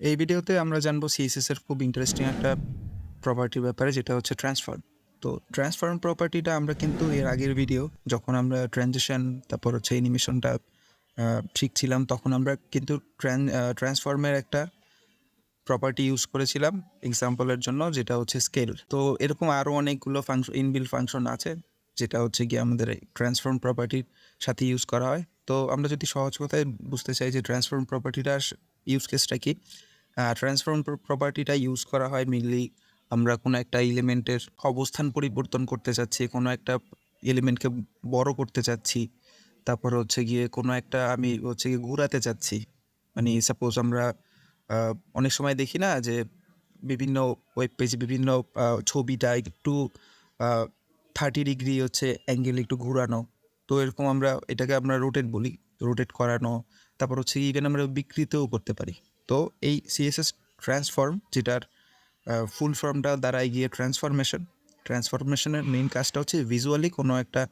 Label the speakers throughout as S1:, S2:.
S1: এই ভিডিওতে আমরা জানব সিএসএস এর খুব ইন্টারেস্টিং একটা প্রপার্টির ব্যাপারে, যেটা হচ্ছে ট্রান্সফর্ম তো ট্রান্সফর্ম প্রপার্টিটা আমরা কিন্তু এর আগের ভিডিও যখন আমরা ট্রানজিশন তারপর হচ্ছে অ্যানিমেশনটা শিখছিলাম তখন আমরা কিন্তু ট্রান ট্রান্সফর্মের একটা প্রপার্টি ইউজ করেছিলাম এক্সাম্পলের জন্য, যেটা হচ্ছে স্কেল তো এরকম আরও অনেকগুলো ফাংশন ইনবিল ফাংশন আছে, যেটা হচ্ছে গিয়ে আমাদের ট্রান্সফর্ম প্রপার্টির সাথে ইউজ করা হয়। তো আমরা যদি সহজ কথায় বুঝতে চাই যে ট্রান্সফর্ম প্রপার্টিটার ইউজ কেসটা কি? ট্রান্সফর্ম প্রপার্টিটা ইউজ করা হয় মেনলি আমরা কোনো একটা এলিমেন্টের অবস্থান পরিবর্তন করতে চাচ্ছি, কোনো একটা এলিমেন্টকে বড় করতে চাচ্ছি, তারপর হচ্ছে গিয়ে কোনো একটা আমি হচ্ছে গিয়ে ঘোরাতে চাচ্ছি। মানে সাপোজ আমরা অনেক সময় দেখি না যে বিভিন্ন ওয়েব পেজে বিভিন্ন ছবিটা একটু থার্টি ডিগ্রি হচ্ছে অ্যাঙ্গেল একটু ঘোরানো। তো এরকম আমরা এটাকে আমরা রোটেট বলি রোটেট করানো তারপর হচ্ছে ইভেন আমরা বিকৃতও করতে পারি। তো এই সিএসএস ট্রান্সফর্ম যেটার ফুল ফর্মটা দ্বারাই গিয়ে ট্রান্সফরমেশন ট্রান্সফরমেশনের মেইন কাজটা হচ্ছে ভিজুয়ালি কোনো একটা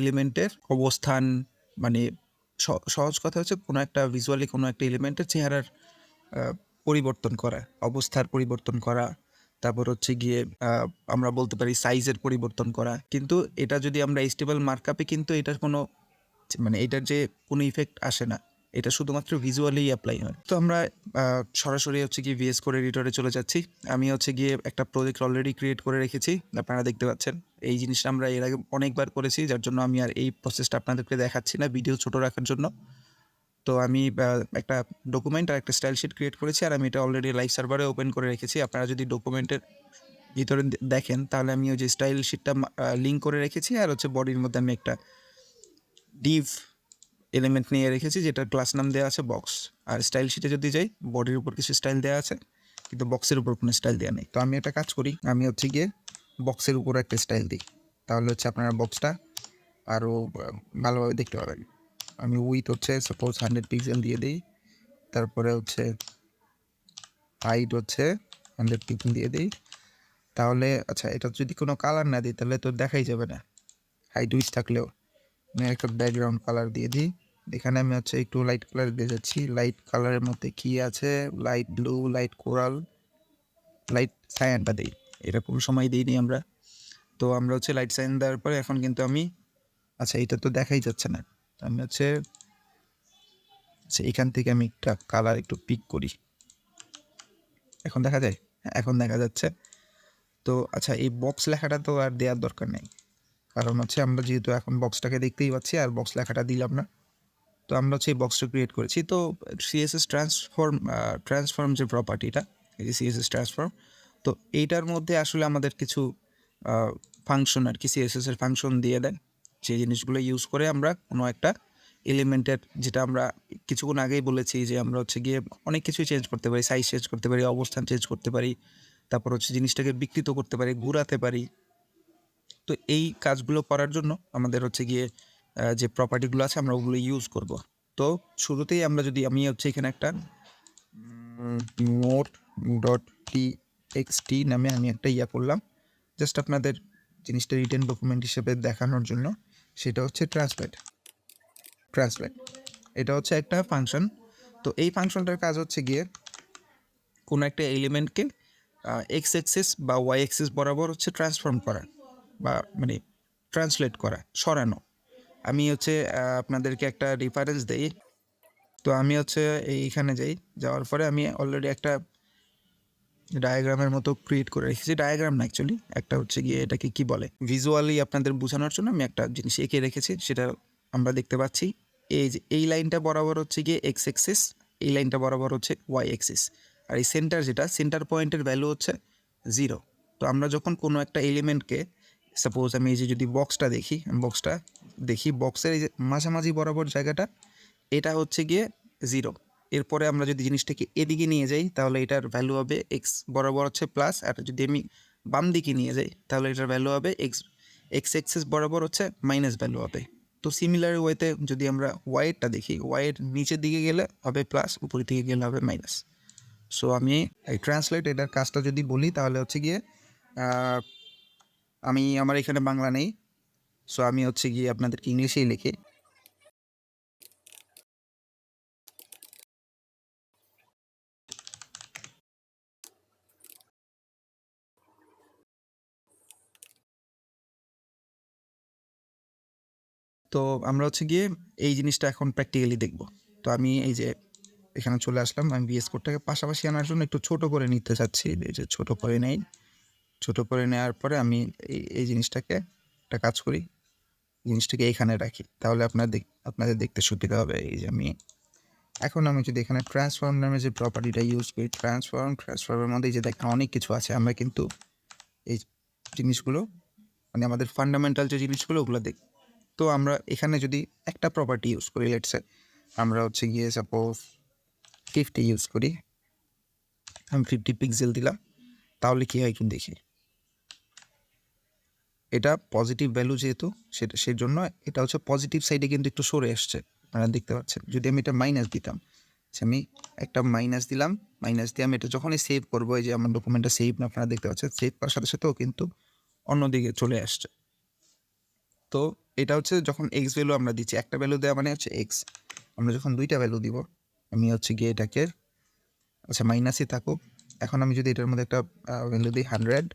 S1: এলিমেন্টের অবস্থান মানে সহজ কথা হচ্ছে কোনো একটা ভিজুয়ালি কোনো একটা এলিমেন্টের চেহারার পরিবর্তন করা, অবস্থার পরিবর্তন করা, তারপর হচ্ছে গিয়ে আমরা বলতে পারি সাইজের পরিবর্তন করা। কিন্তু এটা যদি আমরা স্টেবল মার্কআপে কিন্তু এটার কোনো মানে এটার যে কোনো ইফেক্ট আসে না। এটা শুধুমাত্র ভিজুয়ালি অ্যাপ্লাই হয়। তো আমরা সরাসরি হচ্ছে গিয়ে ভিএস কোড এডিটরে চলে যাচ্ছি। আমি হচ্ছে গিয়ে একটা প্রজেক্ট অলরেডি ক্রিয়েট করে রেখেছি, আপনারা দেখতে পাচ্ছেন। এই জিনিসটা আমরা এর আগে অনেকবার করেছি, যার জন্য আমি আর এই প্রসেসটা আপনাদেরকে দেখাচ্ছি না ভিডিও ছোট রাখার জন্য। তো আমি একটা ডকুমেন্ট আর একটা স্টাইল শিট ক্রিয়েট করেছি, আর আমি এটা অলরেডি লাইভ সার্ভারে ওপেন করে রেখেছি। আপনারা যদি ডকুমেন্টের ভিতরে দেখেন, তাহলে আমি ওই যে স্টাইল শিটটা লিঙ্ক করে রেখেছি, আর হচ্ছে বডির মধ্যে আমি একটা ডিভ এলিমেন্ট নিয়ে রেখেছি, যেটার ক্লাস নাম দেওয়া আছে বক্স আর স্টাইল শিটে যদি যাই বডির উপর কিছু স্টাইল দেওয়া আছে, কিন্তু বক্সের উপর কোনো স্টাইল দেওয়া নেই। তো আমি একটা কাজ করি, আমি হচ্ছে গিয়ে বক্সের উপর একটা স্টাইল দিই। তাহলে হচ্ছে আপনারা বক্সটা আরও ভালোভাবে দেখতে পাবেন। আমি উইথ হচ্ছে সাপোজ হান্ড্রেড পিক্সেল দিয়ে দিই, তারপরে হচ্ছে হাইট হচ্ছে হান্ড্রেড পিক্সেল দিয়ে দিই। তাহলে আচ্ছা এটা যদি কোনো কালার না দিই, তাহলে তো দেখাই যাবে না। হাইট উইথ থাকলেও, আমি একটা ব্যাকগ্রাউন্ড কালার দিয়ে দিই। এখানে আমি হচ্ছে একটু লাইট কালার দিয়ে যাচ্ছি। লাইট কালারের মধ্যে কি আছে? Light blue light coral light সায়ানটা দিই। এটা এরকম সময় দিইনি আমরা। তো আমরা হচ্ছে লাইট সাইন দেওয়ার পরে এখন কিন্তু আমি আচ্ছা এটা তো দেখাই যাচ্ছে না। আমি হচ্ছে আচ্ছা এখান থেকে আমি একটা কালার একটু পিক করি। এখন দেখা যায়? হ্যাঁ, এখন দেখা যাচ্ছে। তো আচ্ছা এই বক্স লেখাটা তো আর দেওয়ার দরকার নেই। কারণ হচ্ছে আমরা যেহেতু এখন বক্সটাকে দেখতেই পাচ্ছি আর বক্স লেখাটা দিলাম না। তো আমরা হচ্ছে এই বক্সটা ক্রিয়েট করেছি। তো সিএসএস ট্রান্সফর্ম ট্রান্সফর্ম যে প্রপার্টিটা এই যে সিএসএস ট্রান্সফর্ম তো এইটার মধ্যে আসলে আমাদের কিছু ফাংশন আর কি সিএসএস এর ফাংশন দিয়ে দেন। যে জিনিসগুলো ইউজ করে আমরা কোনো একটা এলিমেন্টের যেটা আমরা কিছুক্ষণ আগেই বলেছি যে আমরা হচ্ছে গিয়ে অনেক কিছুই চেঞ্জ করতে পারি সাইজ চেঞ্জ করতে পারি, অবস্থান চেঞ্জ করতে পারি, তারপর হচ্ছে জিনিসটাকে বিকৃত করতে পারি, ঘোরাতে পারি। তো এই কাজগুলো করার জন্য আমাদের হচ্ছে গিয়ে যে প্রপার্টিগুলো আছে, আমরা ওগুলো ইউজ করব। তো শুরুতেই আমরা যদি, আমি হচ্ছে এখানে একটা note dot T X T নামে আমি একটা ইয়া করলাম। জাস্ট আপনাদের জিনিসটা রিটেন ডকুমেন্ট হিসেবে দেখানোর জন্য, সেটা হচ্ছে ট্রান্সলেট ট্রান্সলেট এটা হচ্ছে একটা ফাংশন তো এই ফাংশনটার কাজ হচ্ছে গিয়ে, কোনো একটা এলিমেন্টকে এক্স এক্সিস বা ওয়াই এক্সিস বরাবর হচ্ছে ট্রান্সফর্ম করা বা মানে ট্রান্সলেট করা, সরানো। আমি হচ্ছে আপনাদেরকে একটা রেফারেন্স দেই। তো আমি হচ্ছে এইখানে যাই, যাওয়ার পরে আমি অলরেডি একটা ডায়াগ্রামের মতো ক্রিয়েট করে রেখেছি। ডায়াগ্রাম না অ্যাকচুয়ালি একটা হচ্ছে গিয়ে এটাকে কি বলে? ভিজুয়ালি আপনাদের বোঝানোর জন্য আমি একটা জিনিস এঁকে রেখেছি, সেটা আমরা দেখতে পাচ্ছি। এই যে, এই লাইনটা বরাবর হচ্ছে গিয়ে এক্স এক্সিস এই লাইনটা বরাবর হচ্ছে ওয়াই এক্সিস আর এই সেন্টার যেটা সেন্টার পয়েন্টের ভ্যালু হচ্ছে জিরো তো আমরা যখন কোনো একটা এলিমেন্টকে সাপোজ আমি এই যে যদি বক্সটা দেখি বক্সটা দেখি বক্সের এই যে মাঝামাঝি বরাবর জায়গাটা, এটা হচ্ছে গিয়ে জিরো এরপরে আমরা যদি জিনিসটাকে এদিকে নিয়ে যাই, তাহলে এটার ভ্যালু হবে এক্স বরাবর হচ্ছে প্লাস আর যদি আমি বাম দিকে নিয়ে যাই, তাহলে এটার ভ্যালু হবে এক্স এক্স এক্সেস বরাবর হচ্ছে মাইনাস ভ্যালু হবে। তো সিমিলার ওয়েতে যদি আমরা ওয়াইয়েরটা দেখি ওয়াইয়ের নিচের দিকে গেলে হবে প্লাস উপরের দিকে গেলে হবে মাইনাস সো আমি এই ট্রান্সলেট এটার কাজটা যদি বলি, তাহলে হচ্ছে গিয়ে আমি, আমার এখানে বাংলা নেই। সো আমি হচ্ছে গিয়ে আপনাদেরকে ইংলিশেই লিখি। তো, আমরা হচ্ছে গিয়ে এই জিনিসটা এখন প্র্যাকটিক্যালি দেখব। তো, আমি এই যে এখানে চলে আসলাম, আমি বিএস কোডটাকে পাশাপাশি আনার জন্য একটু ছোট করে নিতে চাচ্ছি। এই যে ছোট করে নেই। ছোট করে নেওয়ার পরে আমি এই জিনিসটাকে একটা কাজ করি। জিনিসটাকে এখানে রাখি। তাহলে আপনার আপনাদের দেখতে সুবিধা হবে। এই যে আমি এখন আমি যদি এখানে ট্রান্সফর্ম নামে যে প্রপার্টিটা ইউজ করি ট্রান্সফর্ম ট্রান্সফর্মের মধ্যে যে দেখেন অনেক কিছু আছে। আমরা কিন্তু এই জিনিসগুলো মানে আমাদের ফান্ডামেন্টাল যে জিনিসগুলো, ওগুলো দেখি। তো আমরা এখানে যদি একটা প্রপার্টি ইউজ করি লেটসে আমরা হচ্ছে গিয়ে সাপোজ ফিফটি ইউজ করি। আমি ফিফটি পিক্সেল দিলাম। তাহলে কী হয় কিন্তু দেখি। এটা পজিটিভ ভ্যালু যেহেতু সেটা সেই জন্য এটা হচ্ছে পজিটিভ সাইডে কিন্তু একটু সরে আসছে আপনারা দেখতে পাচ্ছেন। যদি আমি এটা মাইনাস দিতাম আচ্ছা, আমি একটা মাইনাস দিলাম মাইনাস দিয়ে আমি এটা যখনই সেভ করব এই যে আমার ডকুমেন্টটা সেভ না আপনারা দেখতে পাচ্ছেন সেভ করার সাথে সাথেও কিন্তু অন্যদিকে চলে আসছে। তো এটা হচ্ছে যখন এক্স ভ্যালু আমরা দিচ্ছি একটা ভ্যালু দেওয়া মানে হচ্ছে এক্স আমরা যখন দুইটা ভ্যালু দিব আমি হচ্ছে গিয়ে এটাকে আচ্ছা মাইনাসই থাকুক। এখন আমি যদি এটার মধ্যে একটা ভ্যালু দিই হান্ড্রেড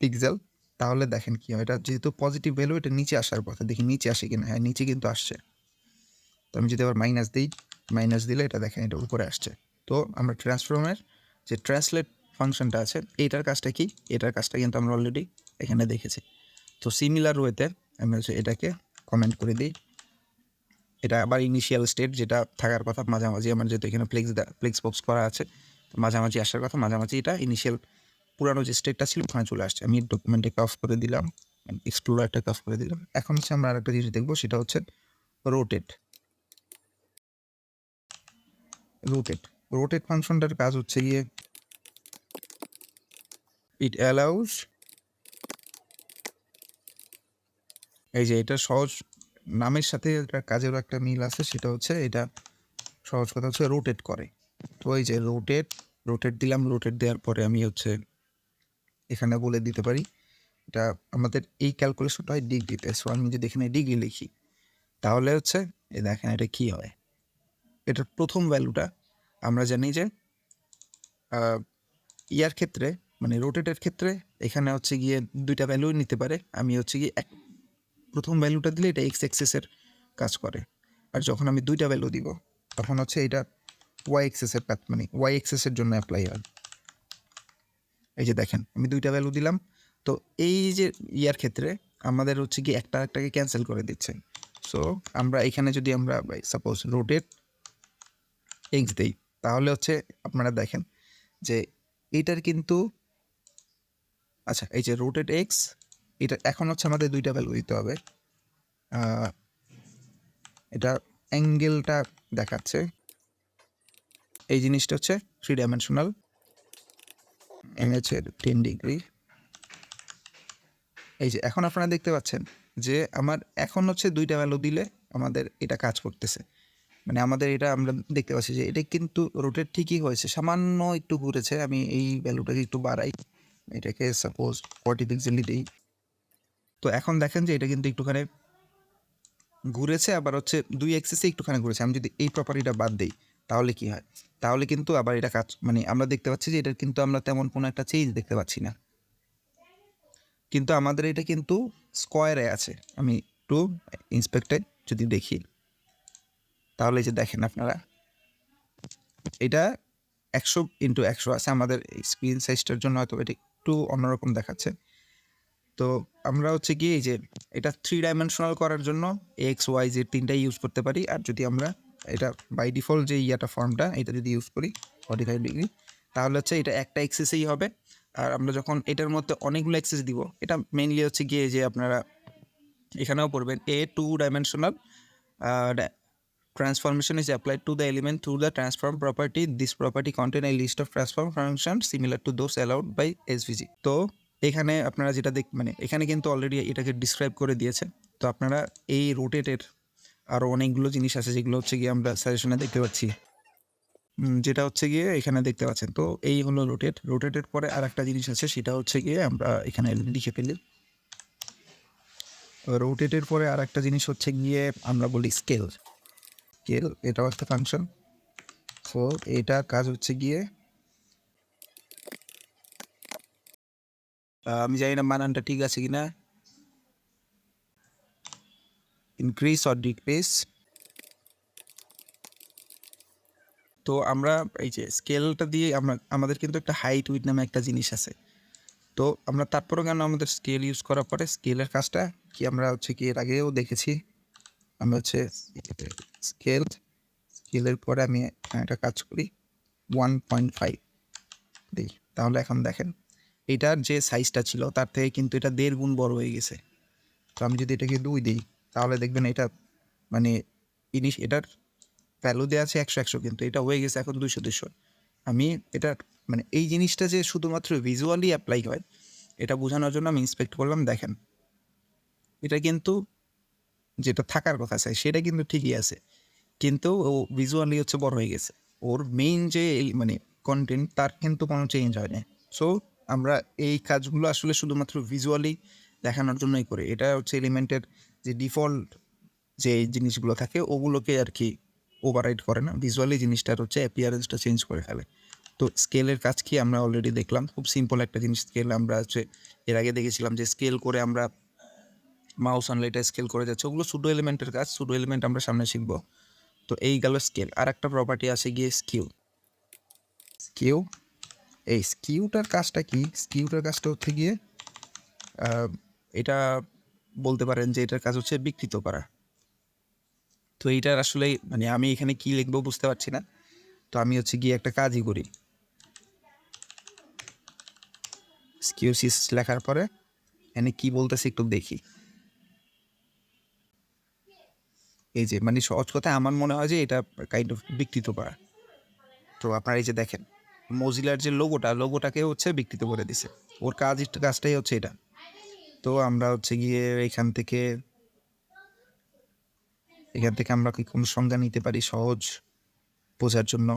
S1: পিক্সেল তাহলে দেখেন কি হয়, এটা যেহেতু পজিটিভ ভ্যালু এটা নিচে আসার কথা দেখি নিচে আসে কিনা? হ্যাঁ নিচে কিন্তু আসছে। তো আমি যদি আবার মাইনাস দিই মাইনাস দিলে এটা দেখেন এটা উপরে আসছে। তো আমরা ট্রান্সফর্মের যে ট্রান্সলেট ফাংশনটা আছে, এইটার কাজটা কি? এটার কাজটা কিন্তু আমরা অলরেডি এখানে দেখেছি। তো সিমিলার ওয়েতে আমি হচ্ছে এটাকে কমেন্ট করে দিই। এটা আবার ইনিশিয়াল স্টেট যেটা থাকার কথা, মাঝামাঝি আমার যেহেতু এখানে ফ্লেক্স ফ্লেক্স বক্স করা আছে মাঝামাঝি আসার কথা, মাঝামাঝি এটা ইনিশিয়াল পুরানো যে স্টেটটা ছিল, ওখানে চলে আসছে। আমি ডকুমেন্টে অফ করে দিলাম এক্সপ্লোরারটাকে অফ করে দিলাম। এখন হচ্ছে আমরা আরেকটা জিনিস দেখব, সেটা হচ্ছে রোটেট রোটেট রোটেট ফাংশনটার কাজ হচ্ছে গিয়ে ইট অ্যালাউস এই যে এটা সহজ নামের সাথে একটা কাজেরও একটা মিল আছে, সেটা হচ্ছে এটা সহজ কথা হচ্ছে রোটেট করে। তো এই যে রোটেট রোটেট দিলাম রোটেট দেওয়ার পরে আমি হচ্ছে এখানে বলে দিতে পারি। এটা আমাদের এই ক্যালকুলেশনটা হয় ডিগ্রিতে সো আমি যদি এখানে ডিগ্রি লিখি, তাহলে হচ্ছে এই দেখেন এটা কী হয়? এটার প্রথম ভ্যালুটা আমরা জানি যে ইয়ার ক্ষেত্রে মানে রোটেটের ক্ষেত্রে এখানে হচ্ছে গিয়ে দুইটা ভ্যালু নিতে পারে। আমি হচ্ছে গিয়ে এক, প্রথম ভ্যালুটা দিলে এটা এক্স এক্সেসের কাজ করে। আর যখন আমি দুইটা ভ্যালু দিব, তখন হচ্ছে এটা ওয়াই এক্সেসের মানে ওয়াই এক্সেসের জন্য অ্যাপ্লাই হয়। এই যে দেখেন, আমি দুইটা ভ্যালু দিলাম। তো এই যে ইয়ার ক্ষেত্রে আমাদের হচ্ছে কি একটা একটাকে ক্যান্সেল করে দিচ্ছে। সো আমরা এখানে যদি আমরা সাপোজ রোটেট এক্স দিই, তাহলে হচ্ছে আপনারা দেখেন যে এইটার কিন্তু আচ্ছা এই যে রোটেট এক্স এটা এখন হচ্ছে আমাদের দুইটা ভ্যালু দিতে হবে। এটা অ্যাঙ্গেলটা দেখাচ্ছে। এই জিনিসটা হচ্ছে থ্রি ডাইমেনশনাল হচ্ছে টেন ডিগ্রি এই যে, এখন আপনারা দেখতে পাচ্ছেন যে, আমার এখন হচ্ছে দুইটা ভ্যালু দিলে আমাদের এটা কাজ করতেছে। মানে আমাদের এটা আমরা দেখতে পাচ্ছি যে, এটা কিন্তু রোটেট ঠিকই হয়েছে। সামান্য একটু ঘুরেছে, আমি এই ভ্যালুটাকে একটু বাড়াই। এটাকে সাপোজ ফর্টি পিক্সেলি দিই। তো এখন দেখেন যে, এটা কিন্তু একটুখানি ঘুরেছে, আবার হচ্ছে দুই এক্সেসে একটুখানি ঘুরেছে। আমি যদি এই প্রপার্টিটা বাদ দিই তাহলে কি হয়? তাহলে কিন্তু আবার এটা কাজ মানে আমরা দেখতে পাচ্ছি যে এটার কিন্তু আমরা তেমন কোনো একটা চেঞ্জ দেখতে পাচ্ছি না। কিন্তু আমাদের এটা কিন্তু স্কোয়ারে আছে। আমি একটু ইন্সপেক্টেড যদি দেখি। তাহলে যে দেখেন আপনারা, এটা একশো ইন্টু একশো আছে। আমাদের স্ক্রিন সাইজটার জন্য হয়তো এটা একটু অন্যরকম দেখাচ্ছে। তো আমরা হচ্ছে কি এই যে এটা থ্রি ডাইমেনশনাল করার জন্য এক্স ওয়াই জেড তিনটাই ইউজ করতে পারি। আর যদি আমরা এটা বাই ডিফল্ট যে ইয়াটা ফর্মটা এটা যদি ইউজ করি ফর্টি ফাইভ ডিগ্রি তাহলে হচ্ছে এটা একটা এক্সেসেই হবে। আর আমরা যখন এটার মধ্যে অনেকগুলো এক্সেস দিব, এটা মেইনলি হচ্ছে গিয়ে যে আপনারা এখানেও পড়বেন a two dimensional transformation is applied to the element through the transform property. This property contain a list of transform functions similar to those allowed by svg তো এখানে আপনারা যেটা দেখ মানে এখানে কিন্তু অলরেডি এটাকে ডিসক্রাইব করে দিয়েছে। তো আপনারা এই রোটেটের আরও অনেকগুলো জিনিস আছে যেগুলো হচ্ছে গিয়ে আমরা সাজেশনে দেখতে পাচ্ছি। যেটা হচ্ছে গিয়ে এখানে দেখতে পাচ্ছেন। তো এই হলো রোটেট রোটেটের পরে আর একটা জিনিস আছে, সেটা হচ্ছে গিয়ে আমরা এখানে লিখে ফেলি। রোটেটের পরে আর একটা জিনিস হচ্ছে গিয়ে আমরা বলি স্কেল স্কেল এটাও একটা ফাংশন সো এটা কাজ হচ্ছে গিয়ে আমি জানি না বানানটা ঠিক আছে কিনা। ইনক্রিজ অর ডিক্রিজ তো আমরা এই যে স্কেলটা দিয়ে আমরা, আমাদের কিন্তু একটা হাইট উইথ নামে একটা জিনিস আছে। তো আমরা তারপরেও কেন আমাদের স্কেল ইউজ করার পরে স্কেলের কাজটা কি আমরা হচ্ছে কি এর আগেও দেখেছি? আমরা হচ্ছে স্কেল স্কেলের পরে আমি একটা কাজ করি ওয়ান পয়েন্ট ফাইভ দিই, তাহলে এখন দেখেন, এটার যে সাইজটা ছিল, তার থেকে কিন্তু এটা দেড় গুণ বড় হয়ে গেছে। তো আমি যদি এটাকে দুই দিই তাহলে দেখবেন এটা মানে ইনিশ, এটার ভ্যালু দেওয়া আছে একশো একশো, কিন্তু এটা হয়ে গেছে এখন দুইশো দুশো আমি এটা মানে এই জিনিসটা যে শুধুমাত্র ভিজুয়ালি অ্যাপ্লাই হয়, এটা বোঝানোর জন্য আমি ইন্সপেক্ট করলাম, দেখেন। এটা কিন্তু যেটা থাকার কথা চাই সেটা কিন্তু ঠিকই আছে, কিন্তু ও ভিজুয়ালি হচ্ছে বড় হয়ে গেছে। ওর মেইন যে মানে কন্টেন্ট তার কিন্তু কোনো চেঞ্জ হয় না সো আমরা এই কাজগুলো আসলে শুধুমাত্র ভিজুয়ালি দেখানোর জন্যই করি। এটা হচ্ছে এলিমেন্টের যে ডিফল্ট যে জিনিসগুলো থাকে, ওগুলোকে আর কি ওভাররাইড করে না। ভিজুয়ালি জিনিসটার হচ্ছে অ্যাপিয়ারেন্সটা চেঞ্জ করে ফেলে। তো স্কেলের কাজ কি আমরা অলরেডি দেখলাম। খুব সিম্পল একটা জিনিস স্কেল আমরা হচ্ছে এর আগে দেখেছিলাম যে স্কেল করে আমরা মাউস আনলে এটা স্কেল করে যাচ্ছে। ওগুলো সুডো এলিমেন্টের কাজ। সুডো এলিমেন্ট আমরা সামনে শিখব। তো এই গেল স্কেল আর একটা প্রপার্টি আছে গিয়ে স্কিউ স্কিউ এই স্কিউটার কাজটা কি? স্কিউটার কাজটা হচ্ছে গিয়ে এটা বলতে পারেন যে এটার কাজ হচ্ছে বিকৃত করা। তো এইটার আসলে মানে আমি এখানে কি লিখব বুঝতে পারছি না। তো আমি হচ্ছে গিয়ে একটা কাজই করি। স্কিউসিস লেখার পরে এখানে কি বলতেছে একটু দেখি। এই যে মানে সহজ কথা, আমার মনে হয় যে এটা কাইন্ড অফ বিকৃত করা। তো আপনারা এই যে দেখেন মজিলার যে লোগোটা লোগোটাকে হচ্ছে বিকৃত করে দিছে। ওর কাজ কাজটাই হচ্ছে এটা। তো আমরা হচ্ছে গিয়ে এখান থেকে এখান থেকে আমরা কি কোনো সংজ্ঞা নিতে পারি সহজ বোঝার জন্য?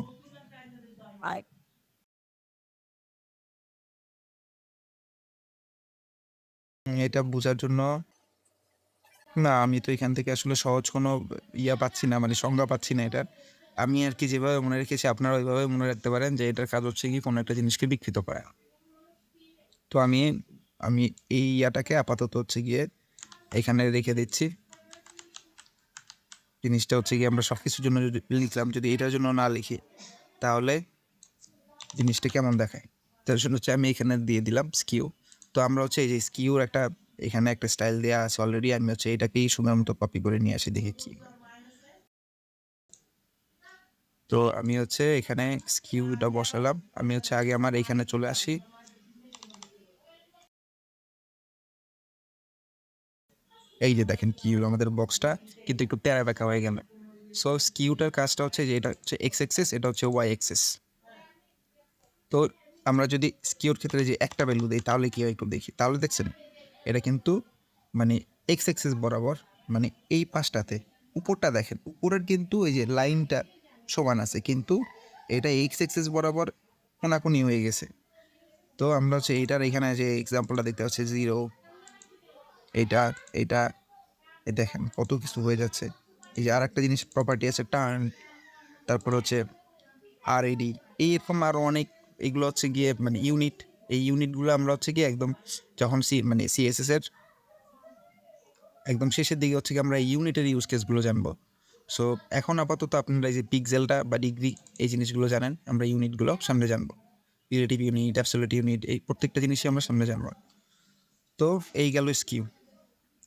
S1: এটা বোঝার জন্য না আমি তো এখান থেকে আসলে সহজ কোনো ইয়া পাচ্ছি না মানে সংজ্ঞা পাচ্ছি না এটা আমি আর কি যেভাবে মনে রেখেছি আপনারা ওইভাবে মনে রাখতে পারেন যে এটার কাজ হচ্ছে কি কোনো একটা জিনিসকে বিকৃত করা। তো আমি আমি এই ইয়াটাকে আপাতত হচ্ছে গিয়ে এখানে রেখে দিচ্ছি। জিনিসটা হচ্ছে গিয়ে আমরা সব কিছুর জন্য যদি লিখলাম যদি এটার জন্য না লিখি, তাহলে জিনিসটা কেমন দেখায়? তার জন্য হচ্ছে আমি এখানে দিয়ে দিলাম স্কিউ তো আমরা হচ্ছে এই যে স্কিউর একটা, এখানে একটা স্টাইল দেওয়া আছে অলরেডি আমি হচ্ছে এটাকেই সময় মতো কপি করে নিয়ে আসি, দেখি কি তো আমি হচ্ছে এখানে স্কিউটা বসালাম। আমি হচ্ছে আগে আমার এখানে চলে আসি। এই যে দেখেন কিউ আমাদের বক্সটা কিন্তু একটু তেরা বেঁকা হয়ে গেল। সো স্কিউটার কাজটা হচ্ছে যে এটা হচ্ছে এক্স এক্সেস এটা হচ্ছে ওয়াই এক্সেস তো আমরা যদি স্কিউর ক্ষেত্রে যে একটা ভ্যালু দিই, তাহলে কি একটু দেখি। তাহলে দেখছেন, এটা কিন্তু মানে এক্স এক্সেস বরাবর মানে এই পাশটাতে, উপরটা দেখেন, উপরের কিন্তু এই যে লাইনটা সমান আছে, কিন্তু এটা এক্স এক্সেস বরাবর কোনাকুনি হয়ে গেছে। তো আমরা হচ্ছে এইটার এখানে যে এক্সাম্পলটা দেখতে পাচ্ছি জিরো এইটা এইটা এ দেখেন কত কিছু হয়ে যাচ্ছে। এই যে আর একটা জিনিস প্রপার্টি আছে টার্ন তারপর হচ্ছে আর এডি এইরকম আরও অনেক, এগুলো হচ্ছে গিয়ে মানে ইউনিট এই ইউনিটগুলো আমরা হচ্ছে গিয়ে একদম যখন সি মানে সিএসএস এর একদম শেষের দিকে হচ্ছে কি আমরা এই ইউনিটের ইউজ কেসগুলো জানব। সো এখন আপাতত আপনারা এই যে পিকজেলটা বা ডিগ্রি এই জিনিসগুলো জানেন, আমরা ইউনিটগুলো সামনে জানব। রিলেটিভ ইউনিট অ্যাবসোলিউট ইউনিট এই প্রত্যেকটা জিনিসই আমরা সামনে জানব। তো, এই গেল স্কিউ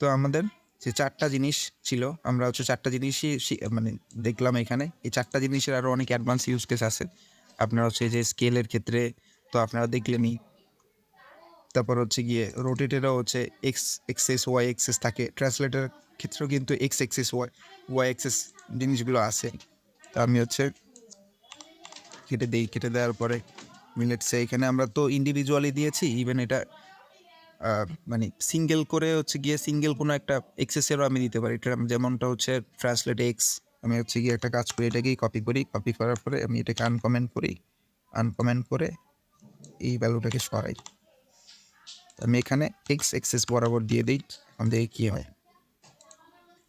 S1: তো আমাদের যে চারটা জিনিস ছিল, আমরা হচ্ছে চারটা জিনিসই মানে দেখলাম এখানে। এই চারটা জিনিসের আরও অনেক অ্যাডভান্স ইউজ কেস আছে। আপনারা হচ্ছে যে স্কেলের ক্ষেত্রে, তো আপনারা দেখলেনই তারপর হচ্ছে গিয়ে রোটেটেরও হচ্ছে এক্স এক্সেস ওয়াই এক্সেস থাকে ট্রান্সলেটার ক্ষেত্রেও কিন্তু X axes Y Y axes জিনিসগুলো আছে। তো আমি হচ্ছে কেটে দিই, কেটে দেওয়ার পরে মিলেটসে এখানে আমরা তো ইন্ডিভিজুয়ালি দিয়েছি ইভেন এটা মানে সিঙ্গেল করে হচ্ছে গিয়ে সিঙ্গেল কোনো একটা এক্সেসেরও আমি দিতে পারি। এটা যেমনটা হচ্ছে ট্রান্সলেট এক্স আমি হচ্ছে গিয়ে একটা কাজ করি, এটাকেই কপি করি কপি করার পরে আমি এটাকে আনকমেন্ট করি। আনকমেন্ট করে এই ভ্যালুটাকে সরাই। আমি এখানে এক্স এক্সেস বরাবর দিয়ে দিই, আমি দেখি কী হয়।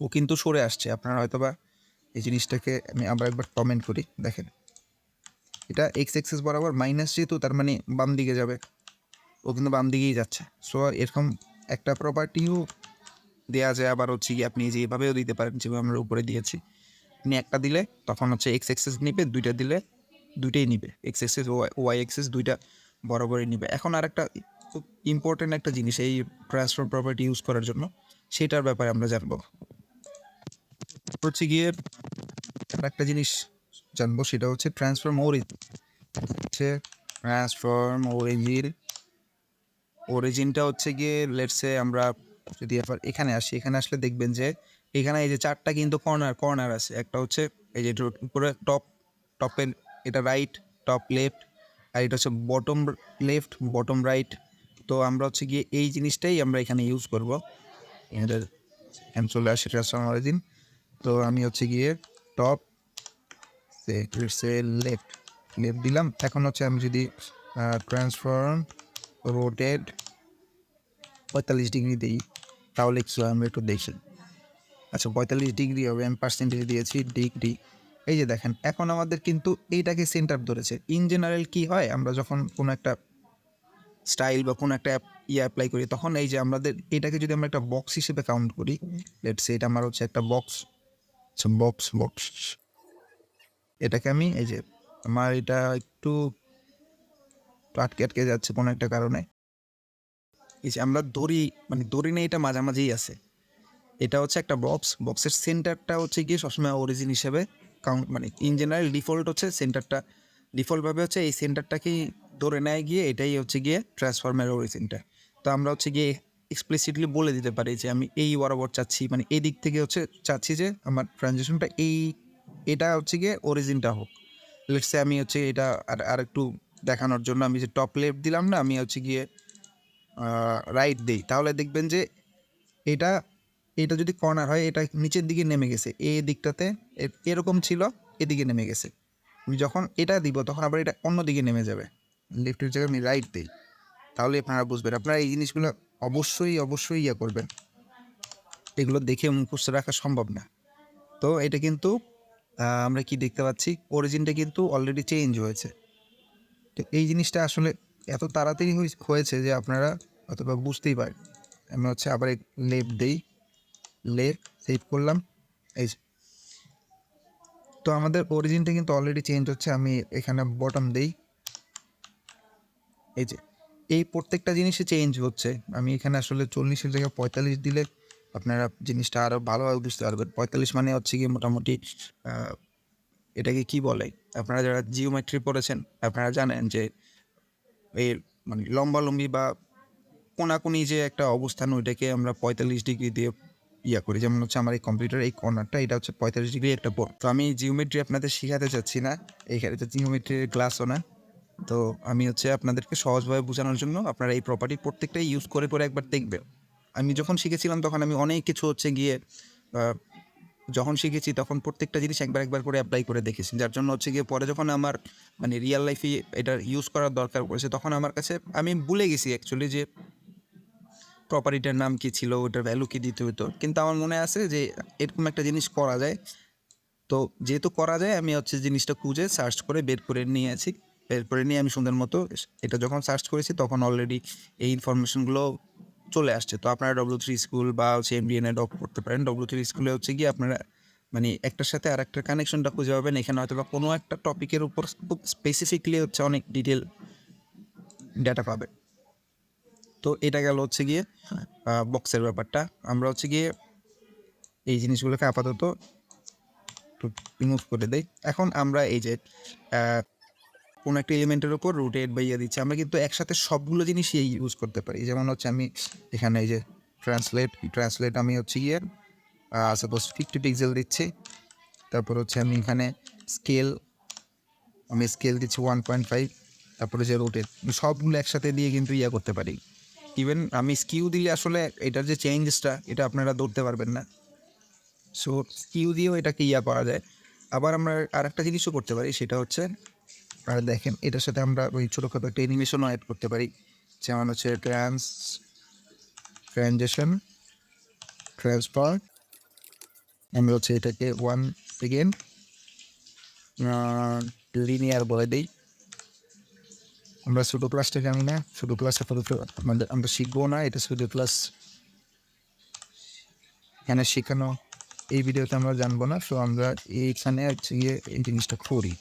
S1: ও কিন্তু সরে আসছে, আপনারা হয়তোবা এই জিনিসটাকে আমি আবার একবার কমেন্ট করি, দেখেন। এটা এক্স এক্সেস বরাবর মাইনাস যেহেতু, তার মানে বাম দিকে যাবে। ও কিন্তু বাম দিকেই যাচ্ছে। সো এরকম একটা প্রপার্টিও দেওয়া যায়। আবার হচ্ছে কি আপনি যেভাবেও দিতে পারেন, যেভাবে আমরা উপরে দিয়েছি। আপনি একটা দিলে তখন হচ্ছে এক্স এক্সেস নিবে, দুইটা দিলে দুইটাই নিবে। এক্স এক্সেস ওয়াই এক্সেস দুইটা বরাবরই নিবে। এখন আর একটা খুব ইম্পর্টেন্ট একটা জিনিস এই ট্রান্সফার প্রপার্টি ইউজ করার জন্য, সেটার ব্যাপারে আমরা জানব। হচ্ছে গিয়ে আর একটা জিনিস জানব, সেটা হচ্ছে ট্রান্সফর্ম অরিজিন হচ্ছে ট্রান্সফর্ম অরিজিন অরিজিনটা হচ্ছে গিয়ে লেটসে আমরা যদি এবার এখানে আসি, এখানে আসলে দেখবেন যে, এখানে এই যে চারটা কিন্তু কর্নার কর্নার আছে। একটা হচ্ছে এই যে উপরে টপ টপের এটা রাইট টপ লেফট আর এটা হচ্ছে বটম লেফট বটম রাইট তো আমরা হচ্ছে গিয়ে এই জিনিসটাই আমরা এখানে ইউজ করব। এদের এখানে চলে আসে ট্রান্সফর্ম অরিজিন তো আমি হচ্ছে গিয়ে টপ সে লেফট লেফট দিলাম। এখন হচ্ছে আমি যদি ট্রান্সফর্ম রোটেড পঁয়তাল্লিশ ডিগ্রি দিই, তাহলে কিছু আমরা একটু দেখি। আচ্ছা পঁয়তাল্লিশ ডিগ্রি হবে, আমি পার্সেন্টেজ দিয়েছি ডিগ্রি এই যে দেখেন, এখন আমাদের কিন্তু এইটাকে সেন্টার ধরেছে। ইন জেনারেল কি হয়, আমরা যখন কোনো একটা স্টাইল বা কোনো একটা ইয়ে অ্যাপ্লাই করি, তখন এই যে আমাদের, এটাকে যদি আমরা একটা বক্স হিসেবে কাউন্ট করি লেটস এটা আমার হচ্ছে একটা বক্স বক্স বক্স এটাকে আমি এই যে, আমার এটা একটু আটকে আটকে যাচ্ছে কোনো একটা কারণে। এই যে আমরা দড়ি মানে দড়ি নেই এটা মাঝামাঝিই আছে। এটা হচ্ছে একটা বক্স। বক্সের সেন্টারটা হচ্ছে গিয়ে সবসময় অরিজিন হিসেবে কাউন্ট মানে ইন জেনারেল ডিফল্ট হচ্ছে সেন্টারটা। ডিফল্টভাবে হচ্ছে এই সেন্টারটাকেই ধরে নেয় গিয়ে এটাই হচ্ছে গিয়ে ট্রান্সফর্মের অরিজিনটা তো আমরা হচ্ছে গিয়ে এক্সপ্লিসিটলি বলে দিতে পারি যে আমি এই বরাবর চাচ্ছি মানে এই দিক থেকে হচ্ছে চাচ্ছি যে আমার ট্রানজেকশনটা এই, এটা হচ্ছে গিয়ে অরিজিনটা হোক। লেটসে আমি হচ্ছে এটা আর আর একটু দেখানোর জন্য আমি যে টপ লেফট দিলাম না, আমি হচ্ছে গিয়ে রাইট দিই। তাহলে দেখবেন যে এটা এটা যদি কর্নার হয়, এটা নিচের দিকে নেমে গেছে। এই দিকটাতে এরকম ছিল, এদিকে নেমে গেছে। আমি যখন এটা দিব, তখন আবার এটা অন্য দিকে নেমে যাবে। লেফটের জায়গায় আমি রাইট দিই। তাহলে আপনারা বুঝবেন, আপনারা এই জিনিসগুলো অবশ্যই অবশ্যই ইয়ে করবেন। এগুলো দেখে মুখস্থ রাখা সম্ভব না। তো এটা কিন্তু আমরা কি দেখতে পাচ্ছি অরিজিনটা কিন্তু অলরেডি চেঞ্জ হয়েছে। তো এই জিনিসটা আসলে এত তাড়াতাড়ি হয়ে- হয়েছে যে আপনারা অথবা বুঝতেই পারেন আমি হচ্ছে আবার লেপ দিই, লেপ, সেভ করলাম, এই। তো আমাদের অরিজিনটা কিন্তু অলরেডি চেঞ্জ হচ্ছে, আমি এখানে বটম দেই। এই যে, এই প্রত্যেকটা জিনিসই চেঞ্জ হচ্ছে। আমি এখানে আসলে চল্লিশের জায়গায় পঁয়তাল্লিশ দিলে আপনারা জিনিসটা আরও ভালোভাবে বুঝতে পারবেন। পঁয়তাল্লিশ মানে হচ্ছে কি মোটামুটি এটাকে কি বলে? আপনারা যারা জিওমেট্রি পড়েছেন, আপনারা জানেন যে এই মানে লম্বালম্বি বা কোনাকুনি যে একটা অবস্থান, ওইটাকে আমরা পঁয়তাল্লিশ ডিগ্রি দিয়ে ইয়া করি। যেমন হচ্ছে আমার এই কম্পিউটার এই কর্নারটা এটা হচ্ছে পঁয়তাল্লিশ ডিগ্রি একটা বোর্ড তো আমি জিওমেট্রি আপনাদের শেখাতে চাচ্ছি না এইখানে তো জিওমেট্রির ক্লাসও না। তো আমি হচ্ছে আপনাদেরকে সহজভাবে বোঝানোর জন্য আপনারা এই প্রপার্টি প্রত্যেকটাই ইউজ করে করে একবার দেখবেন। আমি যখন শিখেছিলাম, তখন আমি অনেক কিছু হচ্ছে গিয়ে যখন শিখেছি তখন প্রত্যেকটা জিনিস একবার একবার করে অ্যাপ্লাই করে দেখেছি। যার জন্য হচ্ছে গিয়ে পরে যখন আমার মানে রিয়েল লাইফে এটা ইউজ করার দরকার পড়েছে, তখন আমার কাছে আমি ভুলে গেছি অ্যাকচুয়ালি যে প্রপার্টিটার নাম কি ছিল, ওটার ভ্যালু কী দিতে হতো। কিন্তু আমার মনে আছে যে এরকম একটা জিনিস করা যায়। তো যেহেতু করা যায়, আমি হচ্ছে জিনিসটা খুঁজে সার্চ করে বের করে নিয়ে আছি বের করে নিয়ে আমি সুন্দর মতো এটা যখন সার্চ করেছি, তখন অলরেডি এই ইনফরমেশনগুলো চলে আসছে। তো আপনারা ডব্লিউ থ্রি স্কুল বা হচ্ছে এম এমবিএনএ ডক করতে পারেন। ডব্লিউ থ্রি স্কুলে হচ্ছে গিয়ে আপনারা মানে একটার সাথে আর একটা কানেকশনটা খুঁজে পাবেন। এখানে হয়তো বা কোনো একটা টপিকের উপর খুব স্পেসিফিকলি হচ্ছে অনেক ডিটেল ডাটা পাবে তো এটা গেল হচ্ছে গিয়ে বক্সের ব্যাপারটা। আমরা হচ্ছে গিয়ে এই জিনিসগুলোকে আপাতত রিমুভ করে দেই। এখন আমরা এই যে কোনো একটা এলিমেন্টের উপর রুটেড বা ইয়ে দিচ্ছি। আমরা কিন্তু একসাথে সবগুলো জিনিসই ইউজ করতে পারি। যেমন হচ্ছে আমি এখানে এই যে ট্রান্সলেট ট্রান্সলেট আমি হচ্ছে গিয়ে সাপোজ ফিফটি পিক্সেল দিচ্ছি। তারপর হচ্ছে আমি এখানে স্কেল আমি স্কেল দিচ্ছি ওয়ান পয়েন্ট ফাইভ তারপরে যে রোটেট সবগুলো একসাথে দিয়ে কিন্তু ইয়ে করতে পারি। ইভেন আমি স্কিউ দিলে আসলে এটার যে চেঞ্জেসটা এটা আপনারা ধরতে পারবেন না। সো স্কিউ দিয়েও এটাকে ইয়া করা যায়। আবার আমরা আর একটা জিনিসও করতে পারি, সেটা হচ্ছে আর দেখেন, এটার সাথে আমরা ওই ছোটোখাটো একটা অ্যানিমেশনও অ্যাড করতে পারি। যেমন হচ্ছে ট্রান্স ট্রানজেকশন ট্রান্সফার আমরা হচ্ছে এটাকে ওয়ান সেকেন্ড লিনিয়ার বলে দিই। আমরা শুধু ক্লাসটা জানি না শুধু ক্লাসটা আপাতত আমাদের, আমরা শিখব না, এটা শুধু ক্লাস এখানে শেখানো। এই ভিডিওতে আমরা জানব না সো আমরা এইখানে হচ্ছে গিয়ে এই জিনিসটা করি।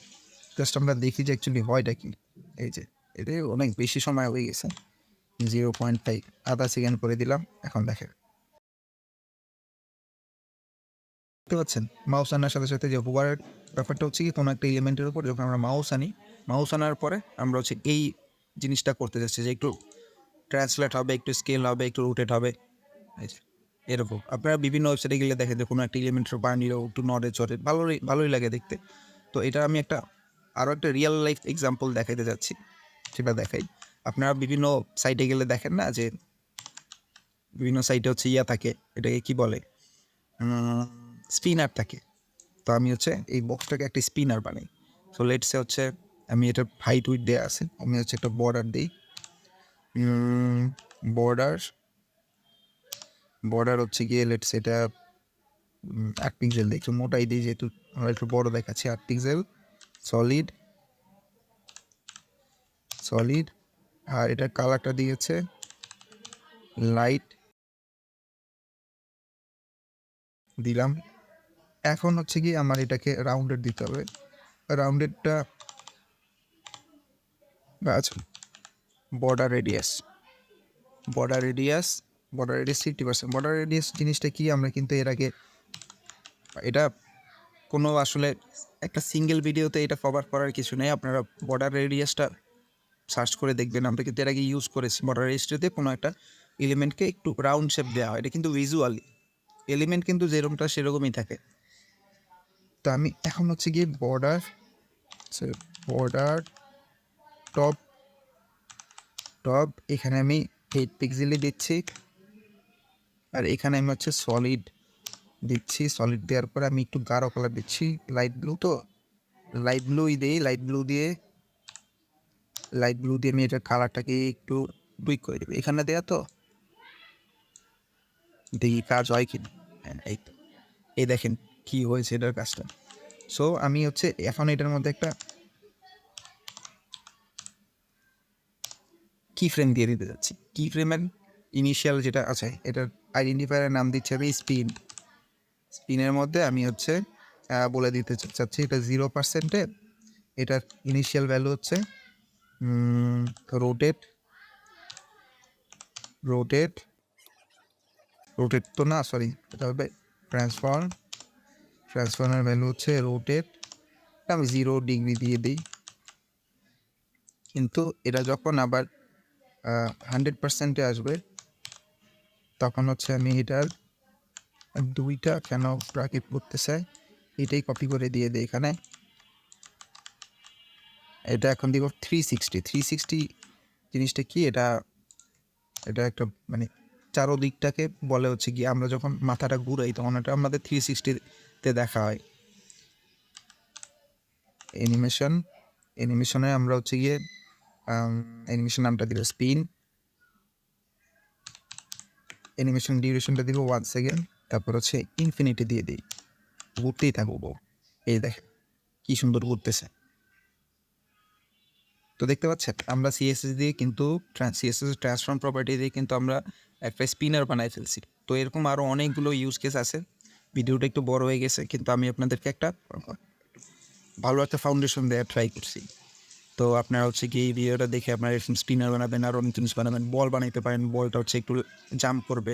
S1: জাস্ট আমরা দেখি যে অ্যাকচুয়ালি হয়টা কি? এই যে এটা অনেক বেশি সময় হয়ে গেছে। জিরো পয়েন্ট ফাইভ আধা সেকেন্ড করে দিলাম এখন দেখেন। দেখতে পাচ্ছেন মাউস আনার সাথে সাথে যে হোভারের ব্যাপারটা হচ্ছে কি কোনো একটা এলিমেন্টের উপর যখন আমরা মাউস আনি মাউস আনার পরে আমরা হচ্ছে এই জিনিসটা করতে যাচ্ছি যে একটু ট্রান্সলেট হবে একটু স্কেল হবে একটু রুটেট হবে। এই যে, এরকম। আপনারা বিভিন্ন ওয়েবসাইটে গেলে দেখেন যে কোনো একটা এলিমেন্টের বানিয়েও একটু নড়ে চড়ে ভালোই ভালোই লাগে দেখতে। তো এটা আমি একটা আরও একটা রিয়েল লাইফ এক্সাম্পল দেখাইতে যাচ্ছি, সেটা দেখাই। আপনারা বিভিন্ন সাইটে গেলে দেখেন না যে বিভিন্ন সাইটে হচ্ছে ইয়া থাকে, এটাকে কি বলে? স্পিনার থাকে। তো আমি হচ্ছে এই বক্সটাকে একটা স্পিনার বানাই। সো লেটসে হচ্ছে আমি এটা হাইট উইট দেওয়া আছে, আমি হচ্ছে একটা বর্ডার দিই। বর্ডার বর্ডার হচ্ছে গিয়ে লেটস এটা আট পিক্সেল দিই। একটু মোটাই দিই, যেহেতু আমরা একটু বড় দেখাচ্ছি, আট পিক্সেল সলিড সলিড আর এটা কালারটা দিয়েছে লাইট দিলাম। এখন হচ্ছে কি আমার এটাকে রাউন্ডেড দিতে হবে। রাউন্ডেডটা আচ্ছা border radius border radius border radius fifty percent border radius জিনিসটা কি? আমরা কিন্তু এর আগে, এটা কোনো আসলে একটা সিঙ্গেল ভিডিওতে এটা কভার করার কিছু নেই। আপনারা বর্ডার রেডিয়াসটা সার্চ করে দেখবেন। আমরা কিন্তু এর আগে ইউজ করেছি বর্ডার রেজিস্ট্রিতে কোনো একটা এলিমেন্টকে একটু রাউন্ড শেপ দেওয়া হয়। এটা কিন্তু ভিজুয়ালি এলিমেন্ট কিন্তু যেরকমটা সেরকমই থাকে। তো আমি এখন হচ্ছে গিয়ে বর্ডার বর্ডার টপ টপ এখানে আমি এইট পিক্সেলে দিচ্ছি। আর এখানে আমি হচ্ছে সলিড দিচ্ছি সলিড দেওয়ার পরে আমি একটু গাঢ় কালার দিচ্ছি লাইট ব্লু তো। লাইট ব্লুই দিই লাইট ব্লু দিয়ে লাইট ব্লু দিয়ে আমি এটার কালারটাকে একটু টুইক করে দেবো। এখানে দেয়া তো? দেখি কাজ হয় কি। হ্যাঁ এই তো। এই দেখেন কী হয়েছে এটার কাজটা। সো আমি হচ্ছে এখন এটার মধ্যে একটা কি ফ্রেম দিয়ে দিতে যাচ্ছি। কি ফ্রেমের ইনিশিয়াল যেটা আছে, এটার আইডেন্টিফায়ারের নাম দিচ্ছে আমি স্পিন স্পিনের মধ্যে আমি হচ্ছে বলে দিতে চাচ্ছি, এটা জিরো পার্সেন্টে এটার ইনিশিয়াল ভ্যালু হচ্ছে রোটেট রোটেট রোটেট তো না সরি এটা হবে ট্রান্সফর্ম ট্রান্সফর্মের ভ্যালু হচ্ছে রোটেট আমি জিরো ডিগ্রি দিয়ে দিই। কিন্তু এটা যখন আবার হান্ড্রেড পার্সেন্টে আসবে, তখন হচ্ছে আমি এটার দুইটা কেন করতে চাই এটাই কপি করে দিয়ে দিই এখানে। এটা এখন দিব থ্রি সিক্সটি থ্রি সিক্সটি জিনিসটা কি? এটা এটা একটা মানে চারোদিকটাকে বলে হচ্ছে কি আমরা যখন মাথাটা ঘুরাই তখন এটা আমাদের থ্রি সিক্সটিতে দেখা হয়। অ্যানিমেশন অ্যানিমেশনে আমরা হচ্ছে গিয়ে অ্যানিমেশন নামটা দিব স্পিন অ্যানিমেশন ডিউরেশনটা দিব ওয়ান সেকেন্ড তারপর হচ্ছে ইনফিনিটি দিয়ে দিই। ঘুরতেই থাকব এই দেখেন কি সুন্দর ঘুরতেছে। তো দেখতে পাচ্ছেন, আমরা সিএসএস দিয়ে কিন্তু সিএসএস ট্রান্সফর্ম প্রপার্টি দিয়ে কিন্তু আমরা একটা স্পিনার বানাই ফেলছি। তো এরকম আরও অনেকগুলো ইউজ কেস আছে। ভিডিওটা একটু বড় হয়ে গেছে, কিন্তু আমি আপনাদেরকে একটা ভালো একটা ফাউন্ডেশন দেওয়ার ট্রাই করছি। তো আপনারা হচ্ছে কি এই ভিডিওটা দেখে আপনারা এরকম স্পিনার বানাবেন আরও অনেক জিনিস বানাবেন বল বানাইতে পারেন বলটা হচ্ছে একটু জাম্প করবে।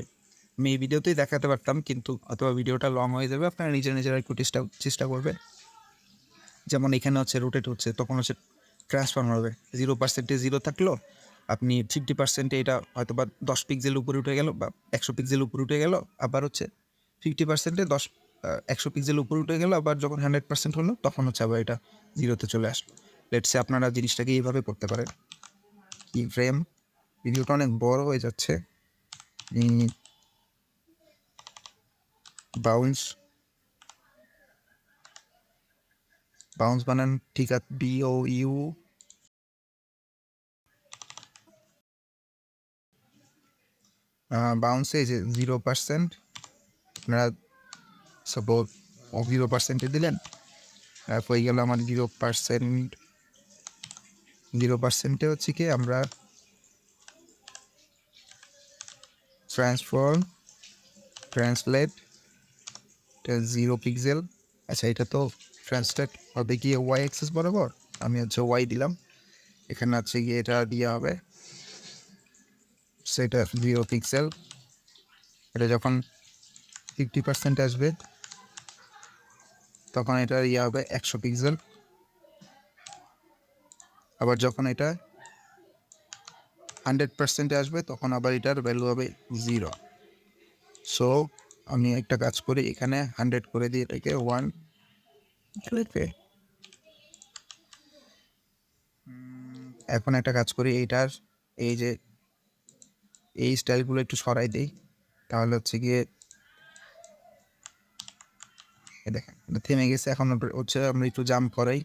S1: আমি এই ভিডিওতেই দেখাতে পারতাম, কিন্তু অথবা ভিডিওটা লং হয়ে যাবে, আপনারা নিজের নিজেরা একটু চেষ্টা চেষ্টা করবে যেমন এখানে হচ্ছে রোটেট হচ্ছে, তখন হচ্ছে ট্রান্সফর্ম হবে। জিরো পার্সেন্টে জিরো থাকল, আপনি ফিফটি পার্সেন্টে এটা হয়তো বা দশ পিক্সেল উপরে উঠে গেল বা একশো পিক্সেল উপরে উঠে গেল, আবার হচ্ছে ফিফটি পার্সেন্টে দশ একশো পিক্সেল উপরে উঠে গেল, আবার যখন হান্ড্রেড পার্সেন্ট হলো, তখন হচ্ছে আবার এটা জিরোতে চলে আসলো। লেটসে আপনারা জিনিসটাকে এইভাবে করতে পারেন। কি ফ্রেম ভিডিওটা অনেক বড় হয়ে যাচ্ছে। বাউন্স বাউন্স বানান ঠিক আছে বি ও ইউ বাউন্সে যে জিরো পার্সেন্ট আপনারা সাপোজ জিরো পার্সেন্টে দিলেন। হয়ে গেল আমার জিরো পার্সেন্ট জিরো পার্সেন্টে হচ্ছে কি আমরা ট্রান্সফর্ম ট্রান্সলেট এটা জিরো পিক্সেল আচ্ছা এটা তো ট্রান্সলেট হবে গিয়ে ওয়াই অ্যাক্সেস বরাবর। আমি হচ্ছে ওয়াই দিলাম। এখানে হচ্ছে গিয়ে এটা দেওয়া হবে। সেটা জিরো পিক্সেল এটা যখন ফিফটি পার্সেন্ট আসবে, তখন এটা ইয়ে হবে একশো পিক্সেল আবার যখন এটা হান্ড্রেড পার্সেন্টে আসবে, তখন আবার এটার ভ্যালু হবে জিরো সো আমি একটা কাজ করি, এখানে হান্ড্রেড করে দিই, এটাকে ওয়ান এখন একটা কাজ করি, এইটার এই যে, এই স্টাইলগুলো একটু সরাই দিই। তাহলে হচ্ছে গিয়ে দেখেন থেমে গেছে, এখন হচ্ছে আমরা একটু জাম্প করাই।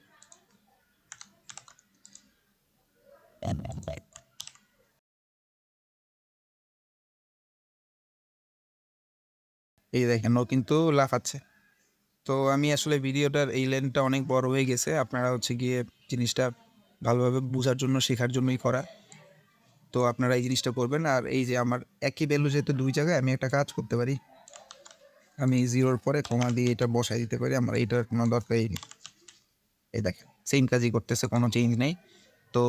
S1: এই দেখেন, ও কিন্তু লাফাচ্ছে। তো আমি আসলে ভিডিওটার এই লেনটা অনেক বড় হয়ে গেছে। আপনারা হচ্ছে গিয়ে জিনিসটা ভালোভাবে বোঝার জন্য, শেখার জন্যই করা। তো আপনারা এই জিনিসটা করবেন। আর এই যে আমার একই ভ্যালু যেহেতু দুই জায়গায়, আমি একটা কাজ করতে পারি। আমি জিরোর পরে কমা দিয়ে এটা বসাই দিতে পারি। আমার এইটার কোনো দরকারই নেই। এই দেখেন সেম কাজই করতেছে, কোনো চেঞ্জ নেই। তো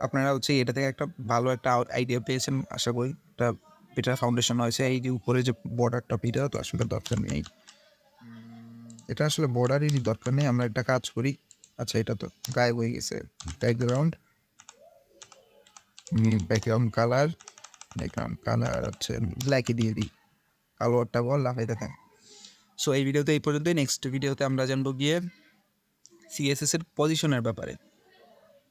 S1: আপনারা হচ্ছে এটা থেকে একটা ভালো একটা আইডিয়া পেয়েছেন, আশা করি। এটা বেটার ফাউন্ডেশন হয়েছে এই যে উপরে যে বর্ডারটা এটা তো আসলে দরকার নেই। এটা আসলে বর্ডারেরই দরকার নেই, আমরা একটা কাজ করি। আচ্ছা এটা তো গায়েব হয়ে গেছে। Background background colour background colour হচ্ছে ব্ল্যাকে দিয়ে দিই। কালোয়ারটা বল লাফাই দেখেন সো এই ভিডিওতে এই পর্যন্তই। নেক্সট ভিডিওতে আমরা জানব গিয়ে সিএসএস এর পজিশনের ব্যাপারে।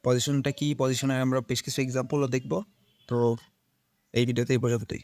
S1: পজিশনটা কি? পজিশনের আমরা বেশ কিছু এক্সাম্পলও দেখব। তো, এই ভিডিওতে এই পর্যন্তই।